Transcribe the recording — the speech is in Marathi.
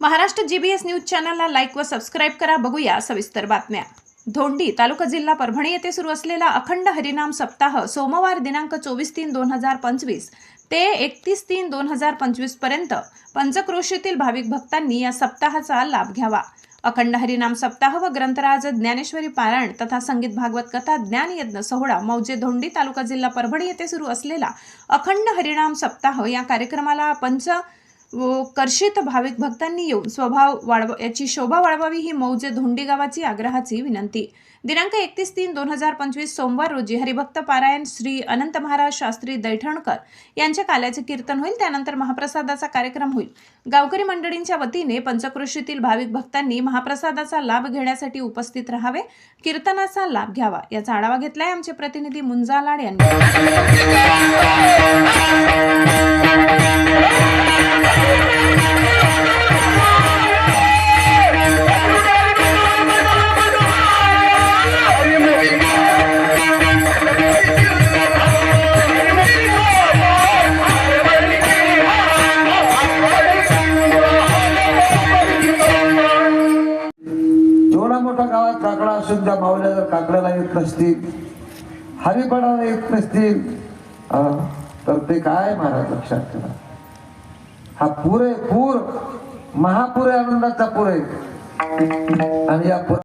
महाराष्ट्र जीबीएस न्यूज चॅनलला लाईक व सबस्क्राईब करा. बघूया सविस्तर बातम्या. धोंडी तालुका जिल्हा परभणी येथे सुरू असलेला अखंड हरिनाम सप्ताह सोमवार दिनांक चोवीस तीन दोन हजार पंचवीस ते एकतीस तीन दोन हजार पंचवीसपर्यंत पंचक्रोशीतील भाविक भक्तांनी या सप्ताहाचा लाभ घ्यावा. अखंड हरिनाम सप्ताह व ग्रंथराज ज्ञानेश्वरी पारायण तथा संगीत भागवत कथा ज्ञान यज्ञ सोहळा मौजे धोंडी तालुका जिल्हा परभणी येथे सुरू असलेला अखंड हरिनाम सप्ताह या कार्यक्रमाला पंच व कर्षित भाविक भक्तांनी येऊन स्वभाव वाढवा याची शोभा वाढवावी ही मौजे धोंडी गावाची आग्रहाची विनंती. दिनांक एकतीस तीन दोन हजार पंचवीस सोमवार रोजी हरिभक्त पारायण श्री अनंत महाराज शास्त्री दैठणकर यांच्या काल्याचे कीर्तन होईल. त्यानंतर महाप्रसादाचा कार्यक्रम होईल. गावकरी मंडळींच्या वतीने पंचकृषीतील भाविक भक्तांनी महाप्रसादाचा लाभ घेण्यासाठी उपस्थित राहावे कीर्तनाचा लाभ घ्यावा याचा आढावा घेतलाय आमचे प्रतिनिधी मुंजा लाड यांनी. गावात काकडा असून त्या माऊल्या जर काकड्याला येत नसतील हरिपणाला येत नसतील अं, तर ते काय महाराज लक्षात ठेवा. हा पूर आहे पूर. महापूर आनंदाचा पूर आहे. आणि या पूर